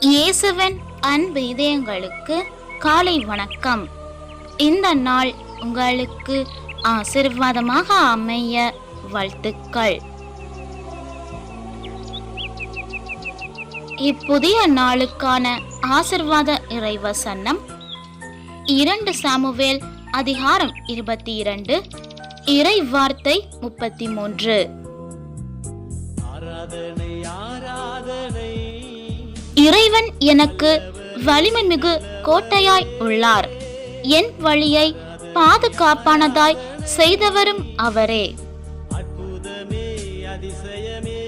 இயேசுவின் அன்பு இதயங்களுக்கு காலை வணக்கம். இந்த நாள் உங்களுக்கு ஆசிர்வாதமாக அமைய வாழ்த்துக்கள். இப்புதிய நாளுக்கான ஆசிர்வாத இறைவசனம் இரண்டு சாமுவேல் அதிகாரம் இருபத்தி இரண்டு இறை வார்த்தை முப்பத்தி மூன்று ஆராதனை இறைவன் எனக்கு வலிமை மிகு கோட்டையாய் உள்ளார். என் வழியை பாதுகாப்பானதாய் செய்தவரும் அவரே. அற்புதமே அதிசயமே.